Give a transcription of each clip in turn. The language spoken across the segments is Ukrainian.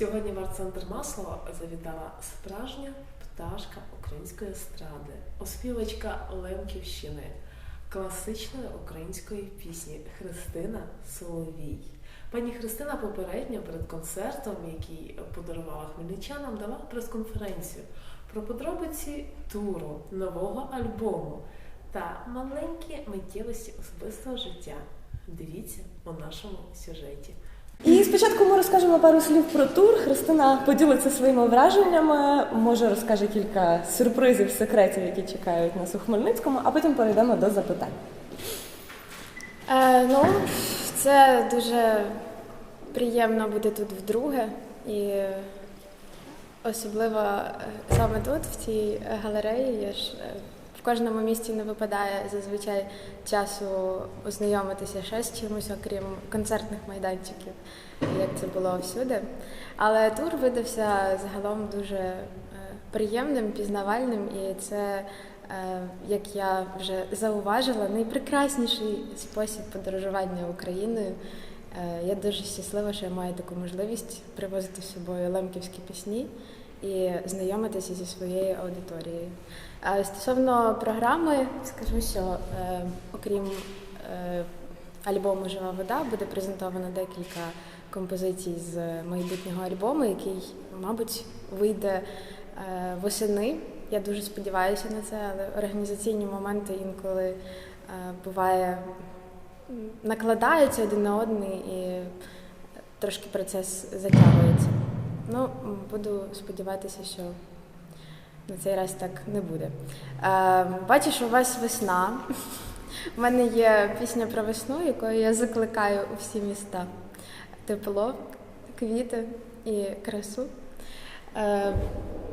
Сьогодні в арт-центр Маслова завітала справжня пташка української естради, оспівачка Лемківщини, класичної української пісні Христина Соловій. Пані Христина попередньо перед концертом, який подарувала хмельничанам, дала прес-конференцію про подробиці туру нового альбому та маленькі миттєвості особистого життя. Дивіться у нашому сюжеті. І спочатку ми розкажемо пару слів про тур. Христина поділиться своїми враженнями, може розкаже кілька сюрпризів, секретів, які чекають нас у Хмельницькому, а потім перейдемо до запитань. Е, ну, це дуже приємно бути тут вдруге. І особливо е, саме тут, в цій галереї, я ж е, в кожному місті не випадає зазвичай часу ознайомитися ще з чимось, окрім концертних майданчиків, як це було всюди. Але тур видався загалом дуже е, приємним, пізнавальним, і це, е, як я вже зауважила, найпрекрасніший спосіб подорожування Україною. Е, Я дуже щаслива, що я маю таку можливість привозити з собою лемківські пісні і знайомитися зі своєю аудиторією. Стосовно програми, скажу, що е, окрім е, альбому Жива вода буде презентовано декілька композицій з майбутнього альбому, який, мабуть, вийде е, восени. Я дуже сподіваюся на це, але організаційні моменти інколи е, буває накладаються один на один і трошки процес затягується. Ну, буду сподіватися, що на цей раз так не буде. Е, бачу, у вас весна. У мене є пісня про весну, якою я закликаю у всі міста. Тепло, квіти і красу. Е,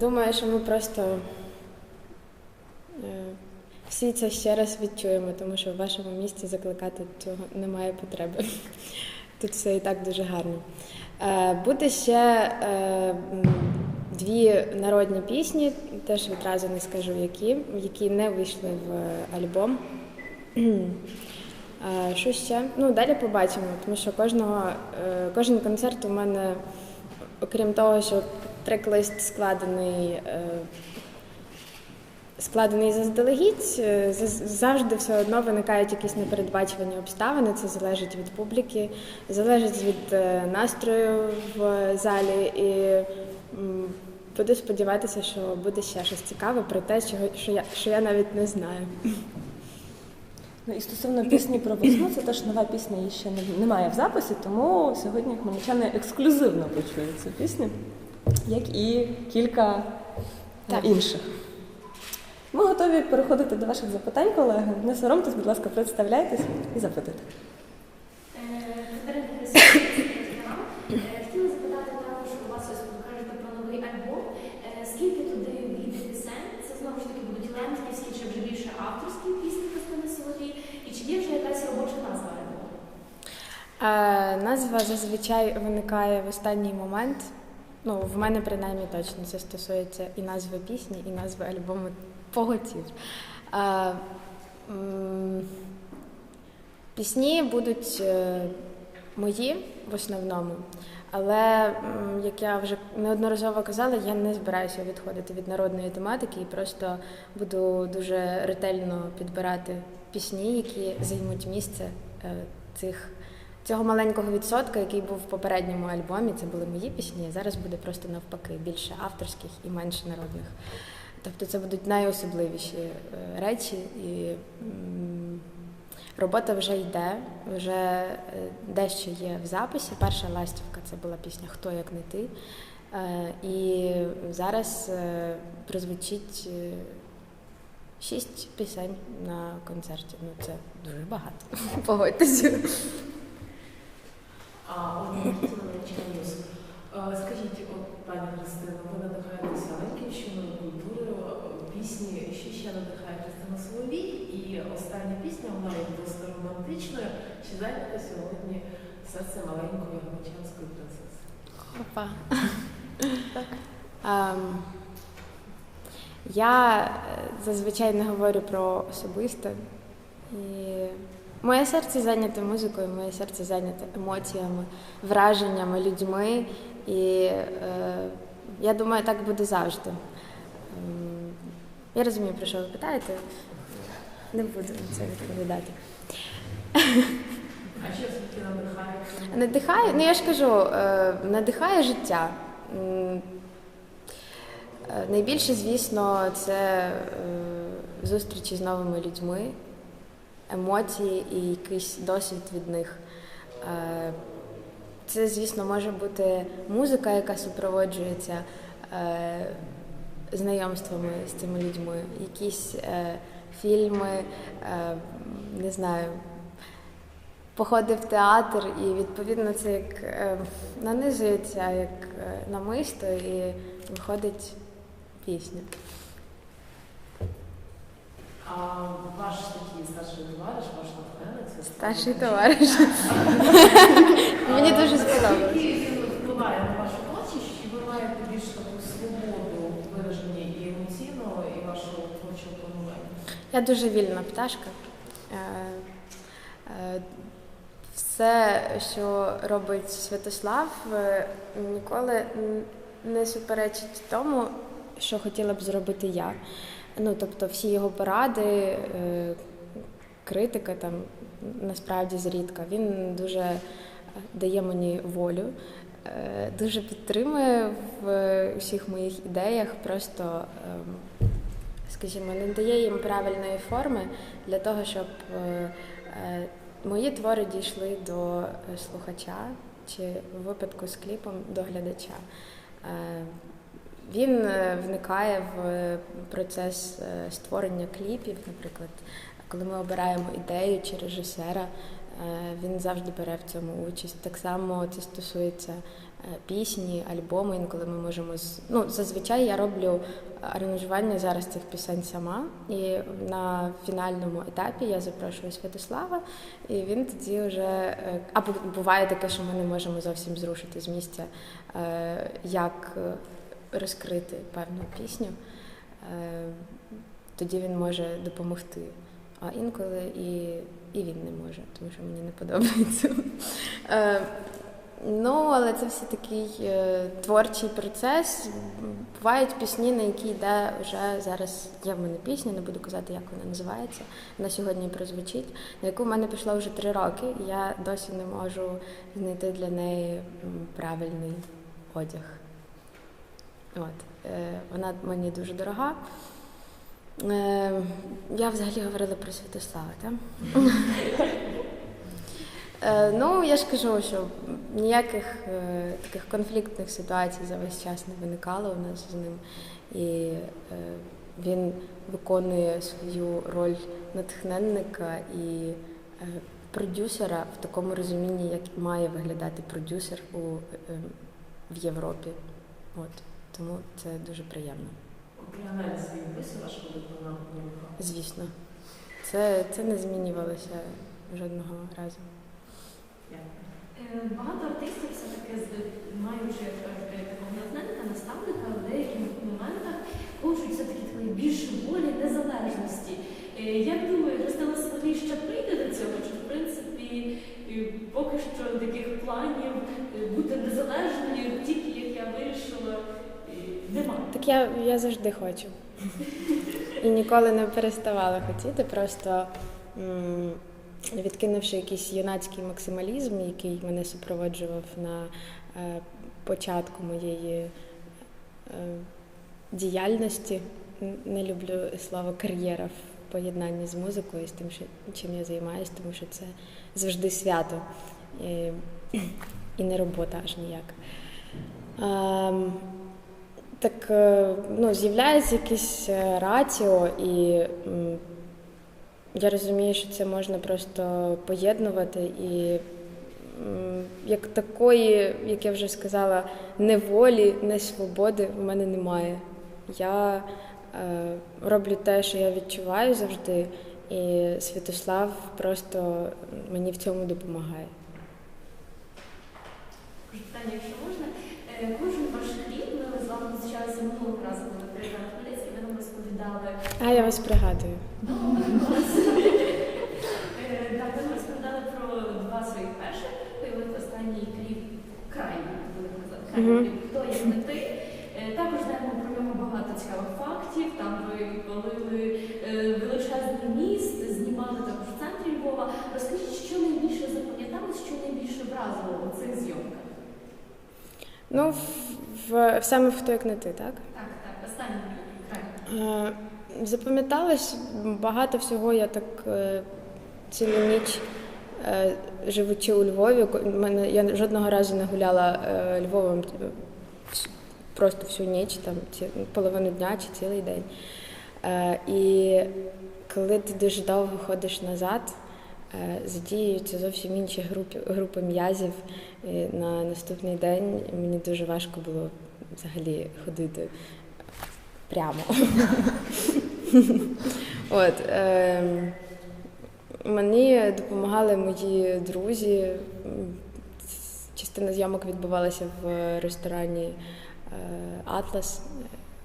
думаю, що ми просто е, всі це ще раз відчуємо, тому що в вашому місті закликати цього немає потреби. Тут все і так дуже гарно. Е, буде ще е, дві народні пісні, теж відразу не скажу які, які не вийшли в альбом. Е, Що ще? Ну, далі побачимо, тому що кожного, кожен концерт у мене, окрім того, що трек-лист складений, складений заздалегідь, е, завжди все одно виникають якісь непередбачувані обставини. Це залежить від публіки, залежить від е, настрою в залі. І буду сподіватися, що буде ще щось цікаве про те, чого що я, що я навіть не знаю. Ну і стосовно пісні про весну, це теж нова пісня, її ще немає в записі, тому сьогодні хмельничани ексклюзивно почують цю пісню, як і кілька Так. інших. Ми готові переходити до ваших запитань, колеги. Не соромтесь, будь ласка, представляйтесь і Христина, канал. Е, Хотіла запитати також у вас, ось кажете про новий альбом. Е, Скільки туди війде пісень? Це знову ж таки будуть лемківські чи вже більше авторські пісні Христини Соловій? І чи є вже якась робоча назва альбому? Е, назва зазвичай виникає в останній момент. Ну, в мене принаймні точно це стосується і назви пісні, і назви альбому поготів. Е, пісні будуть е, мої в основному, але, як я вже неодноразово казала, я не збираюся відходити від народної тематики і просто буду дуже ретельно підбирати пісні, які займуть місце е, цих цього маленького відсотка, який був в попередньому альбомі, це були мої пісні, зараз буде просто навпаки більше авторських і менше народних. Тобто це будуть найособливіші е, речі, і робота вже йде, вже е, дещо є в записі. Перша ластівка це була пісня Хто як не ти. Е, І зараз прозвучить шість пісень на концерті. Ну це дуже багато. Погодьтеся. А от невеличка плюс. Е, Скажіть, от пані Христина, ви надихаєтеся Лемківщиною, культурою, пісні, що ще надихає Христина Соловій, і остання пісня, вона є досить романтичною. Чи зайнята сьогодні серце маленької громадянської принцеси? Опа. Ем, я е, зазвичай не говорю про особисте. І моє серце зайняте музикою, моє серце зайняте емоціями, враженнями, людьми. І е, я думаю, так буде завжди. Ем, Я розумію, про що ви питаєте. Не буду на це відповідати. А що все-таки надихає? Надихає, ну я ж кажу, е, надихає життя. Е, Найбільше, звісно, це е, зустрічі з новими людьми, емоції і якийсь досвід від них. Це, звісно, може бути музика, яка супроводжується е, знайомствами з цими людьми, якісь е, фільми, е, не знаю, походи в театр, і відповідно це як е, нанизується як е, намисто і виходить пісня. А ваш такий старший товариш, ваш натхненець? це Старший товариш. Мені дуже сподобалось. він впливає на вашу творчість, чи ви маєте більш таку свободу вираження і емоційного, і вашого творчого планування? Я дуже вільна пташка. Е, е, Все, що робить Святослав, е, ніколи не суперечить тому, що хотіла б зробити я. Ну, тобто, всі його поради, е, критика там насправді зрідка. Він дуже е, дає мені волю, е, дуже підтримує в усіх моїх ідеях. Просто ем, скажімо, не дає їм правильної форми для того, щоб мої твори дійшли до слухача чи в випадку з кліпом до глядача. Е, Він е, вникає в процес е, створення кліпів, наприклад, коли ми обираємо ідею чи режисера, е, він завжди бере в цьому участь. Так само це стосується е, пісні, альбому. Інколи ми можемо ну зазвичай я роблю аранжування зараз цих пісень сама. І на фінальному етапі я запрошую Святослава, і він тоді вже е, або буває таке, що ми не можемо зовсім зрушити з місця, е, як е, розкрити певну пісню. Е, Тоді він може допомогти. А інколи і, і він не може, тому що мені не подобається. Е, Ну, але це все такий е, творчий процес. Бувають пісні, на які йде вже зараз є в мене пісня, не буду казати, як вона називається. Вона сьогодні прозвучить, на яку в мене пішло вже три роки, і я досі не можу знайти для неї правильний одяг. От. Е, вона мені дуже дорога. Е, я взагалі говорила про Святослава, так? Е, Ну, я ж кажу, що ніяких е, таких конфліктних ситуацій за весь час не виникало у нас з ним. І е, він виконує свою роль натхненника і е, продюсера в такому розумінні, як має виглядати продюсер у, е, в Європі. От. Тому це дуже приємно. При аналізі він висів ваш виконав думка? Звісно. Це, це не змінювалося жодного разу. Е, Багато артистів все-таки маючи як такого натхненника, наставника, в деяких моментах хочуть все-таки такої більше волі, незалежності. Е, Як думаю, Христина Соловій ще прийде до цього, чи в принципі е, поки що Так я, я завжди хочу. І ніколи не переставала хотіти, просто м, відкинувши якийсь юнацький максималізм, який мене супроводжував на е, початку моєї е, діяльності. Не люблю слово кар'єра в поєднанні з музикою, з тим, що, чим я займаюся, тому що це завжди свято і, і не робота аж ніяк. Ем, так е, ну, з'являється якесь е, раціо, і я розумію, що це можна просто поєднувати. І як такої, як я вже сказала, неволі, не свободи в мене немає. Я е, роблю те, що я відчуваю завжди, і Святослав просто мені в цьому допомагає. Питання, якщо можна. Е, Кожен ваш хліб, ми з вами зустрічалися минулого разу, коли приїхали в Хмельницький, ви нам розповідали. А я вас пригадую. Е, Так, ви розповідали про два своїх перших, і от останній кліп крайній, хто як не ти. Е, Також знаємо про нього багато цікавих фактів. Там ви палили е, величезний міст, знімали також в центрі Львова. Розкажіть, що найбільше запам'яталось, що найбільше вразило у цих зйомках? Ну, в, в, саме в хто як не ти, так? Так, так, останній край. Запам'яталось багато всього. Я так е, цілу ніч е, живучи у Львові, мене я жодного разу не гуляла е, Львовом просто всю ніч, там половину дня чи цілий день. І коли ти дуже довго ходиш назад, задіюються зовсім інші групи, групи м'язів. І на наступний день мені дуже важко було взагалі ходити прямо. От, е, мені допомагали мої друзі. Частина зйомок відбувалася в ресторані е, Атлас,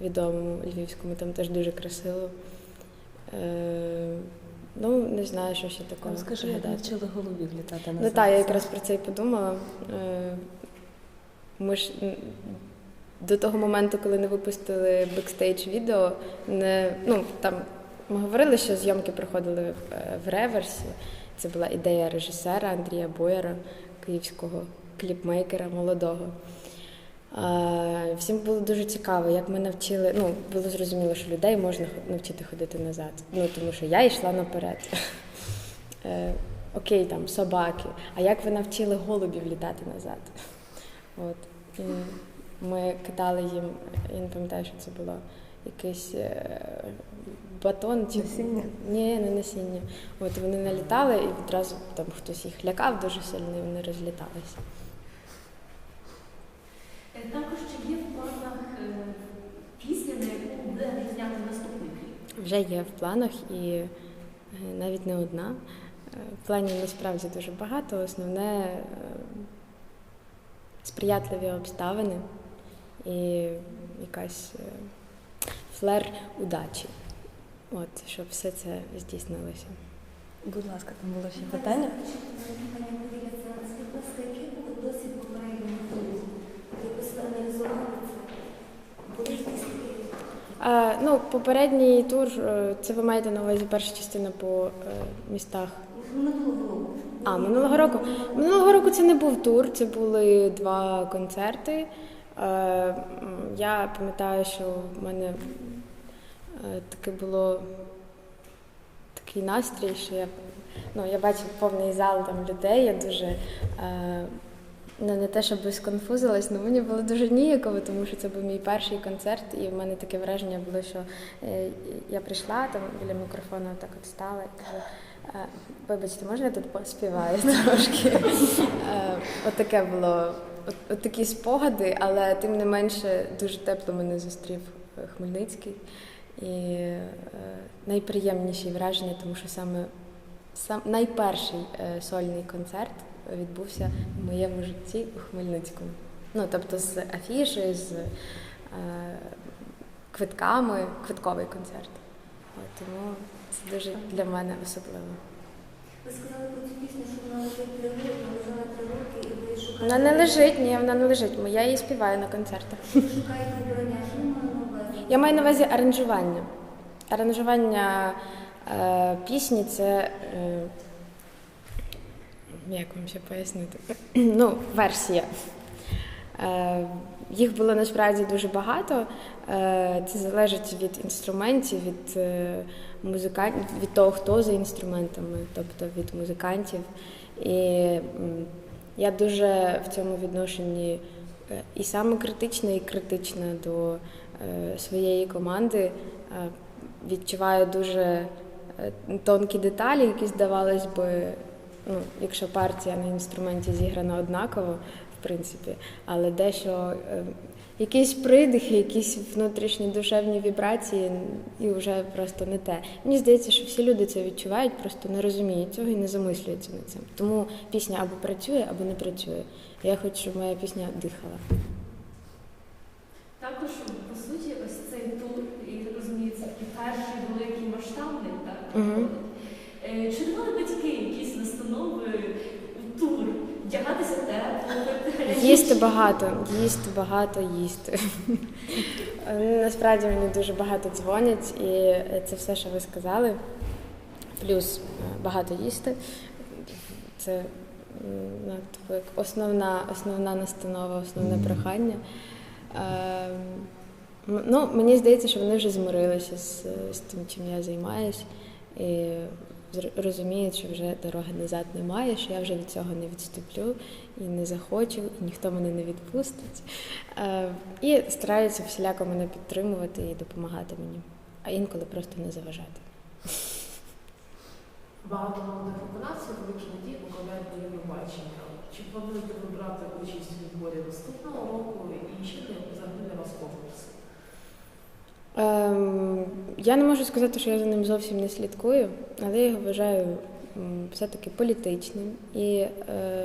відомому львівському, там теж дуже красиво. Е, ну, не знаю, що ще такого. Розкажи, як навчили голубів літати на Ну так, я якраз про це і подумала. Е, Ми ж до того моменту, коли не випустили бекстейдж відео, не, ну, там ми говорили, що зйомки проходили в, е, реверсі. Це була ідея режисера Андрія Бояра, київського кліпмейкера молодого. Всім було дуже цікаво, як ми навчили. Ну, було зрозуміло, що людей можна навчити ходити назад. Ну, тому що я йшла наперед. Е, Окей, там собаки. А як ви навчили голубів літати назад? От. Ми кидали їм, я не пам'ятаю, що це було, якийсь е, батон чи Насіння? Ні, не насіння. От вони налітали і відразу там хтось їх лякав дуже сильно, і вони розліталися. Е, Також чи є в планах е, пісня, на яку буде вже знято наступний кліп? Вже є в планах і навіть не одна. Планів насправді дуже багато. Основне сприятливі обставини і якась е, флер удачі. От, щоб все це здійснилося. Будь ласка, там було ще питання. Ну, попередній тур, е, це ви маєте на увазі перша частина по е, містах. минулого року? А, минулого року. Минулого року це не був тур, це були два концерти. Е, я пам'ятаю, що в мене е, таке було такий настрій, що я, ну, я бачив повний зал там людей, я дуже. Е, Ну, не те, щоб сконфузилась, але мені було дуже ніяково, тому що це був мій перший концерт, і в мене таке враження було, що я прийшла там біля мікрофону, так от стала вибачте, можна я тут поспіваю трошки? Е, От таке було, от, от такі спогади, але тим не менше дуже тепло мене зустрів е, Хмельницький. І е, найприємніші враження, тому що саме сам найперший е, сольний концерт відбувся в моєму житті у Хмельницькому. Ну, тобто з афішею, з е, квитками, квитковий концерт. От, тому це дуже для мене особливо. Ви сказали про цю пісню, що вона лежить три роки, вона три роки, шукаєте... Вона не лежить, ні, вона не лежить. Я її співаю на концертах. Шукаєте обрання, що на? Я маю на увазі аранжування. Аранжування е, пісні це. Е, як вам ще пояснити? ну, версія. Е, їх було насправді дуже багато. Е, це залежить від інструментів, від е, музикантів, від того, хто за інструментами, тобто від музикантів. І я дуже в цьому відношенні е, і самокритична, і критична до е, своєї команди. Е, Відчуваю дуже тонкі деталі, які здавалось би, ну, якщо партія на інструменті зіграна однаково, в принципі, але дещо якісь придихи, якісь внутрішні душевні вібрації, і вже просто не те. Мені здається, що всі люди це відчувають, просто не розуміють цього і не замислюються над цим. Тому пісня або працює, або не працює. Я хочу, щоб моя пісня дихала. Також, багато, їсти багато, їсти. Насправді мені дуже багато дзвонять, і це все, що ви сказали. Плюс багато їсти. Це ну, типу, як основна, основна настанова, основне прохання. Е, ну, мені здається, що вони вже змирилися з, з тим, чим я займаюся. І розуміють, що вже дороги назад немає, що я вже від цього не відступлю і не захочу, і ніхто мене не відпустить. Е, і стараються всіляко мене підтримувати і допомагати мені, а інколи просто не заважати. Багато молодих виконавців великі надії покладають на Євробачення. Чи плануєте ви брати участь у відборі наступного року і для взагалі для вас конкурс? Ем, я не можу сказати, що я за ним зовсім не слідкую, але я його вважаю все-таки політичним. І е,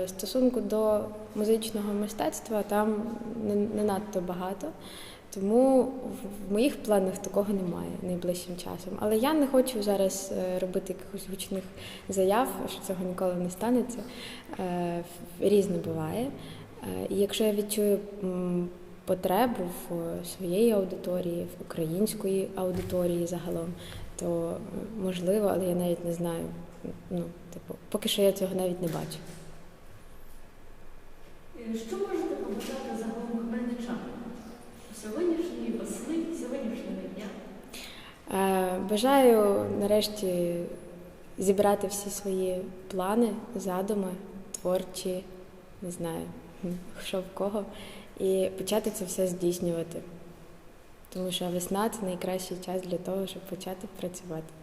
стосунку до музичного мистецтва там не, не надто багато. Тому в- моїх планах такого немає найближчим часом. Але я не хочу зараз е, робити якихось гучних заяв, що цього ніколи не станеться. Е, Різне буває. Е, І якщо я відчую потребу в своєї аудиторії, в української аудиторії загалом, то е, можливо, але я навіть не знаю. Ну, типу, поки що я цього навіть не бачу. Е, Що можете побажати загалом хмельничанам? Сьогоднішньої весни, сьогоднішнього дня. Е, Бажаю нарешті зібрати всі свої плани, задуми, творчі, не знаю, що в кого, і почати це все здійснювати. Тому що весна це найкращий час для того, щоб почати працювати.